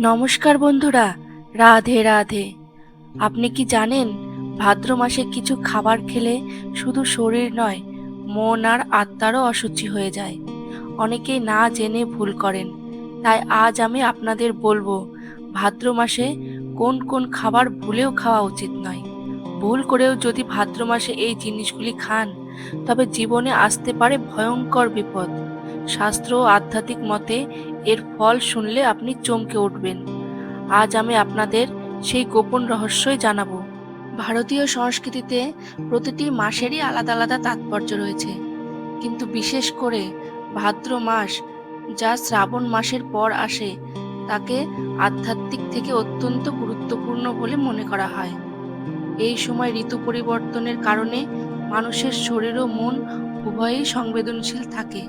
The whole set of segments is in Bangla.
নমস্কার বন্ধুরা, রাধে রাধে। আপনি কি জানেন, ভাদ্র মাসে কিছু খাবার খেলে শুধু শরীর নয়, মন আর আত্মারও অসুচি হয়ে যায়। অনেকেই না জেনে ভুল করেন। তাই আজ আমি আপনাদের বলব, ভাদ্র মাসে কোন কোন খাবার ভুলেও খাওয়া উচিত নয়। ভুল করেও যদি ভাদ্র মাসে এই জিনিসগুলি খান, তবে জীবনে আসতে পারে ভয়ঙ্কর বিপদ। শাস্ত্র ও আধ্যাত্মিক মতে এর ফল শুনলে আপনি চমকে উঠবেন। আজ আমি আপনাদের সেই গোপন রহস্যই জানাব। ভারতীয় সংস্কৃতিতে প্রতিটি মাসেরই আলাদা আলাদা তাৎপর্য রয়েছে। কিন্তু বিশেষ করে ভাদ্র মাস যা শ্রাবণ মাসের পর আসে, তাকে আধ্যাত্মিক থেকে অত্যন্ত গুরুত্বপূর্ণ বলে মনে করা হয়। এই সময় ঋতু পরিবর্তনের কারণে মানুষের শরীর ও মন উভয়ই সংবেদনশীল থাকে।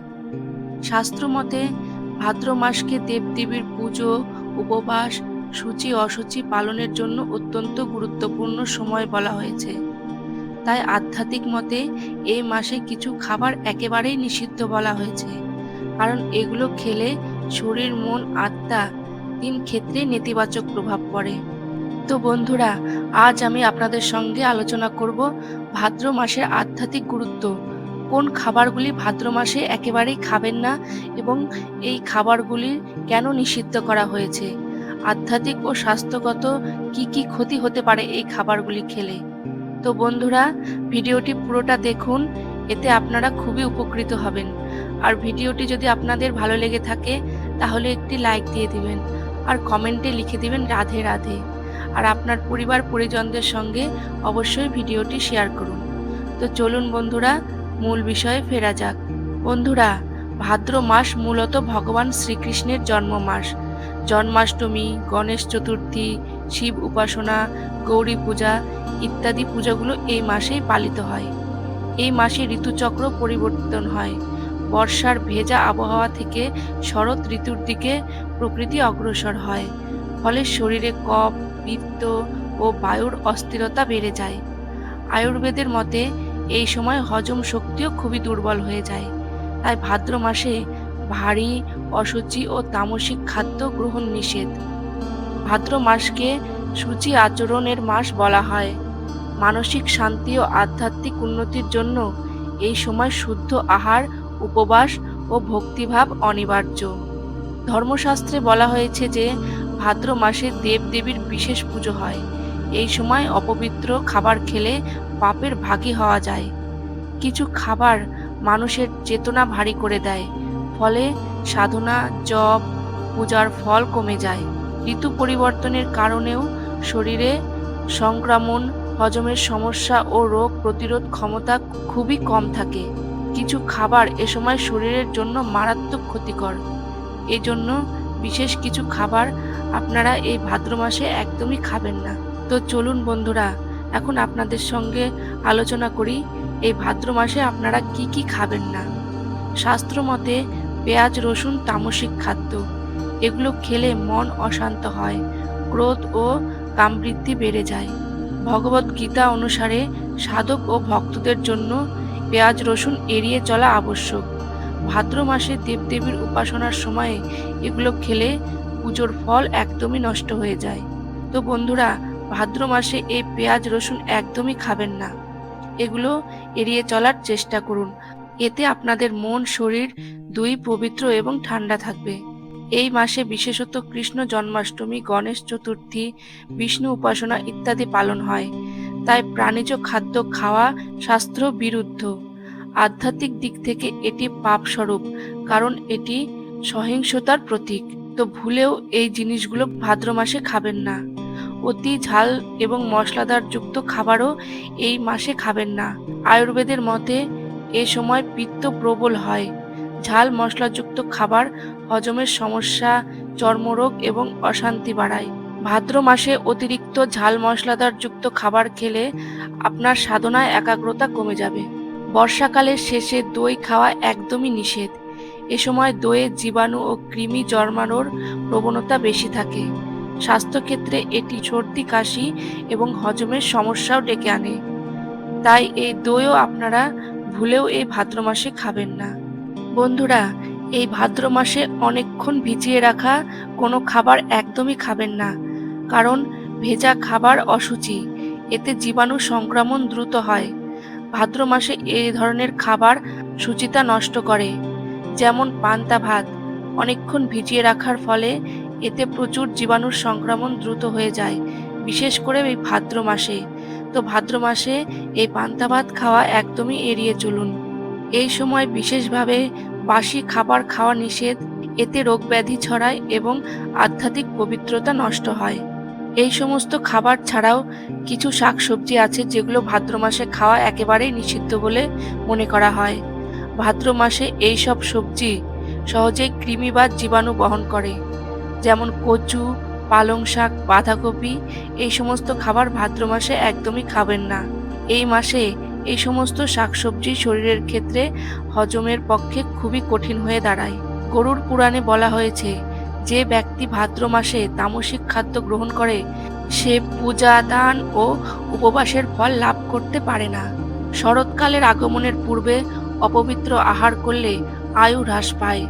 শাস্ত্র মতে ভাদ্র মাসকে দেবদেবীর পুজো, উপবাস, সূচি, অসুচি পালনের জন্য অত্যন্ত গুরুত্বপূর্ণ সময় বলা হয়েছে। তাই আধ্যাত্মিক মতে এই মাসে কিছু খাবার একেবারেই নিষিদ্ধ বলা হয়েছে। কারণ এগুলো খেলে শরীর, মন, আত্মা তিন ক্ষেত্রে নেতিবাচক প্রভাব পড়ে। তো বন্ধুরা, আজ আমি আপনাদের সঙ্গে আলোচনা করব ভাদ্র মাসের আধ্যাত্মিক গুরুত্ব। কোন খাবারগুলি ভাদ্র মাসে একেবারেই খাবেন না এবং এই খাবারগুলি কেন নিষিদ্ধ করা হয়েছে? আধ্যাত্মিক ও স্বাস্থ্যগত কি কি ক্ষতি হতে পারে এই খাবারগুলি খেলে? তো বন্ধুরা, ভিডিওটি পুরোটা দেখুন, এতে আপনারা খুবই উপকৃত হবেন। আর ভিডিওটি যদি আপনাদের ভালো লেগে থাকে, তাহলে একটি লাইক দিয়ে দিবেন আর কমেন্টে লিখে দিবেন রাধে রাধে। আর আপনার পরিবার পরিজনদের সঙ্গে অবশ্যই ভিডিওটি শেয়ার করুন। তো চলুন বন্ধুরা মূল বিষয়ে ফেরা যাক। বন্ধুরা, ভাদ্র মাস মূলত ভগবান শ্রীকৃষ্ণের জন্ম মাস জন্মাষ্টমী, গণেশ চতুর্থী, শিব উপাসনা, গৌরী পূজা ইত্যাদি পূজাগুলো এই মাসেই পালিত হয়। এই মাসে ঋতুচক্র পরিবর্তন হয়। বর্ষার ভেজা আবহাওয়া থেকে শরৎ ঋতুর দিকে প্রকৃতি অগ্রসর হয়। ফলে শরীরে কফ, পিত্ত ও বায়ুর অস্থিরতা বেড়ে যায়। আয়ুর্বেদের মতে এই সময় হজম শক্তিও খুবই দুর্বল হয়ে যায়। তাই ভাদ্র মাসে ভারী অসুচি ও তামসিক খাদ্য গ্রহণ নিষেধ। ভাদ্র মাসকে সূচি আচরণের মাস বলা হয়। মানসিক শান্তি ও আধ্যাত্মিক উন্নতির জন্য এই সময় শুদ্ধ আহার, উপবাস ও ভক্তিভাব অনিবার্য। ধর্মশাস্ত্রে বলা হয়েছে যে, ভাদ্র মাসে দেবদেবীর বিশেষ পুজো হয়। এই সময় অপবিত্র খাবার খেলে পাপের ভাগী হওয়া যায়। কিছু খাবার মানুষের চেতনা ভারী করে দেয়, ফলে সাধনা, জপ, পূজার ফল কমে যায়। ঋতু পরিবর্তনের কারণেও শরীরে সংক্রমণ, হজমের সমস্যা ও রোগ প্রতিরোধ ক্ষমতা খুবই কম থাকে। কিছু খাবার এ সময় শরীরের জন্য মারাত্মক ক্ষতিকর। এজন্য বিশেষ কিছু খাবার আপনারা এই ভাদ্র মাসে একদমই খাবেন না। তো চলুন বন্ধুরা, এখন আপনাদের সঙ্গে আলোচনা করি, এই ভাদ্র মাসে আপনারা কি কি খাবেন না? শাস্ত্র মতে পেঁয়াজ, রসুন, তামসিক খাদ্য, এগুলো খেলে মন অশান্ত হয়, ক্রোধ ও কামবৃদ্ধি বেড়ে যায়। ভগবত গীতা অনুসারে সাধক ও ভক্তদের জন্য পেঁয়াজ, রসুন এড়িয়ে চলা আবশ্যক। ভাদ্র মাসে দেবদেবীর উপাসনার সময়ে এগুলো খেলে পুজোর ফল একদমই নষ্ট হয়ে যায়। তো বন্ধুরা ভাদ্র মাসে এই পেঁয়াজ, রসুন একদমই খাবেন না। এগুলো এড়িয়ে চলার চেষ্টা করুন। এতে আপনাদের মন, শরীর দুই পবিত্র এবং ঠান্ডা থাকবে। এই মাসে বিশেষত কৃষ্ণ জন্মাষ্টমী, গণেশ চতুর্থী, বিষ্ণু উপাসনা ইত্যাদি পালন হয়। তাই প্রাণীজ খাদ্য খাওয়া শাস্ত্র বিরুদ্ধ। আধ্যাত্মিক দিক থেকে এটি পাপস্বরূপ, কারণ এটি সহিংসতার প্রতীক। তো ভুলেও এই জিনিসগুলো ভাদ্র মাসে খাবেন না। অতি ঝাল এবং মশলাদার যুক্ত খাবারও এই মাসে খাবেন না। আয়ুর্বেদের মতে, এ সময় পিত্ত প্রবল হয়। ঝাল মশলাযুক্ত খাবার হজমের সমস্যা, চর্মরোগ এবং অশান্তি বাড়ায়। ভাদ্র মাসে অতিরিক্ত ঝাল মশলাদার যুক্ত খাবার খেলে আপনার সাধনায় একাগ্রতা কমে যাবে। বর্ষাকালের শেষে দই খাওয়া একদমই নিষেধ। এ সময় দইয়ে জীবাণু ও কৃমি জন্মানোর প্রবণতা বেশি থাকে। স্বাস্থ্যক্ষেত্রে এটি সর্দি, কাশি এবং হজমের সমস্যাও ডেকে আনে। তাই এই দইও আপনারা ভুলেও এই ভাদ্র মাসে খাবেন না। বন্ধুরা, এই ভাদ্র মাসে অনেকক্ষণ ভিজিয়ে রাখা কোনো খাবার একদমই খাবেন না, কারণ ভেজা খাবার অসুচি, এতে জীবাণু সংক্রমণ দ্রুত হয়। ভাদ্র মাসে এই ধরনের খাবার সুচিতা নষ্ট করে, যেমন পান্তা ভাত অনেকক্ষণ ভিজিয়ে রাখার ফলে এতে প্রচুর জীবাণুর সংক্রমণ দ্রুত হয়ে যায়, বিশেষ করে এই ভাদ্র মাসে। তো ভাদ্র মাসে এই পান্তা ভাত খাওয়া একদমই এড়িয়ে চলুন। এই সময় বিশেষভাবে বাসি খাবার খাওয়া নিষেধ, এতে রোগ ব্যাধি ছড়ায় এবং আধ্যাত্মিক পবিত্রতা নষ্ট হয়। এই সমস্ত খাবার ছাড়াও কিছু শাকসবজি আছে যেগুলো ভাদ্র মাসে খাওয়া একেবারেই নিষিদ্ধ বলে মনে করা হয়। ভাদ্র মাসে এই সব সবজি সহজেই কৃমি বা জীবাণু বহন করে, যেমন কচু, পালং শাক, বাঁধাকপি, এই সমস্ত খাবার ভাদ্র মাসে একদমই খাবেন না। এই মাসে এই সমস্ত শাকসবজি শরীরের ক্ষেত্রে হজমের পক্ষে খুবই কঠিন হয়ে দাঁড়ায়। গরুর পুরাণে বলা হয়েছে, যে ব্যক্তি ভাদ্র মাসে তামসিক খাদ্য গ্রহণ করে, সে পূজা, দান ও উপবাসের ফল লাভ করতে পারে না। শরৎকালের আগমনের পূর্বে অপবিত্র আহার করলে আয়ু হ্রাস পায়।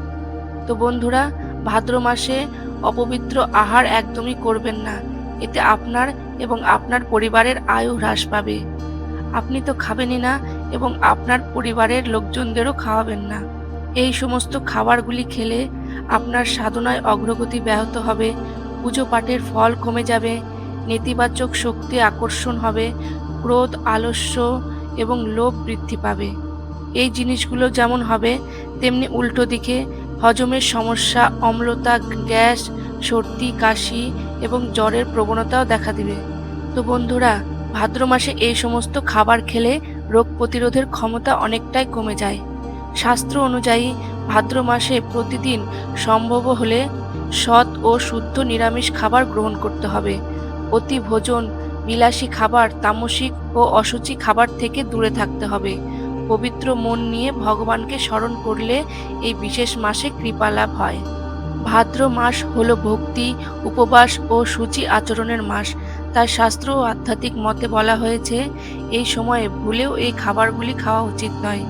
তো বন্ধুরা, ভাদ্র মাসে অপবিত্র আহার একদমই করবেন না। এতে আপনার এবং আপনার পরিবারের আয়ু হ্রাস পাবে। আপনি তো খাবেনই না এবং আপনার পরিবারের লোকজনদেরও খাওয়াবেন না। এই সমস্ত খাবারগুলি খেলে আপনার সাধনায় অগ্রগতি ব্যাহত হবে, পুজো পাঠের ফল কমে যাবে, নেতিবাচক শক্তি আকর্ষণ হবে, ক্রোধ, আলস্য এবং লোভ বৃদ্ধি পাবে। এই জিনিসগুলো যেমন হবে তেমনি উল্টো দিকে হজমের সমস্যা, অম্লতা, গ্যাস, সর্দি, কাশি এবং জ্বরের প্রবণতাও দেখা দিবে। তো বন্ধুরা, ভাদ্র মাসে এই সমস্ত খাবার খেলে রোগ প্রতিরোধের ক্ষমতা অনেকটাই কমে যায়। শাস্ত্র অনুযায়ী, ভাদ্র মাসে প্রতিদিন সম্ভব হলে সৎ ও শুদ্ধ নিরামিষ খাবার গ্রহণ করতে হবে। অতি ভোজন, বিলাসী খাবার, তামসিক ও অসুচি খাবার থেকে দূরে থাকতে হবে। পবিত্র মন নিয়ে ভগবানকে স্মরণ করলে এই বিশেষ মাসে কৃপা লাভ হয়। ভাদ্র মাস হল ভক্তি, উপবাস ও সূচি আচরণের মাস। তাই শাস্ত্র ও আধ্যাত্মিক মতে বলা হয়েছে, এই সময়ে ভুলেও এই খাবারগুলি খাওয়া উচিত নয়।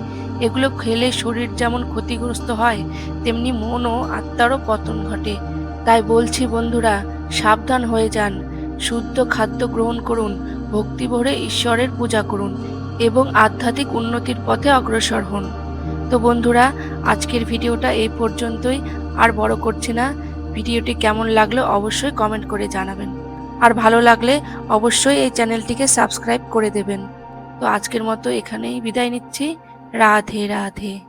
এগুলো খেলে শরীর যেমন ক্ষতিগ্রস্ত হয়, তেমনি মন ও আত্মারও পতন ঘটে। তাই বলছি বন্ধুরা, সাবধান হয়ে যান। শুদ্ধ খাদ্য গ্রহণ করুন ভক্তি ভরে ঈশ্বরের পূজা করুন। এবং আধ্যাত্মিক উন্নতির পথে অগ্রসর হন। তো বন্ধুরা, আজকের ভিডিওটা এই পর্যন্তই। আর বড় করছি না, ভিডিওটি কেমন লাগল অবশ্যই কমেন্ট করে জানাবেন। আর ভালো লাগলে অবশ্যই এই চ্যানেলটিকে সাবস্ক্রাইব করে দেবেন। তো আজকের মতো এখানেই বিদায় নিচ্ছি। রাধে রাধে।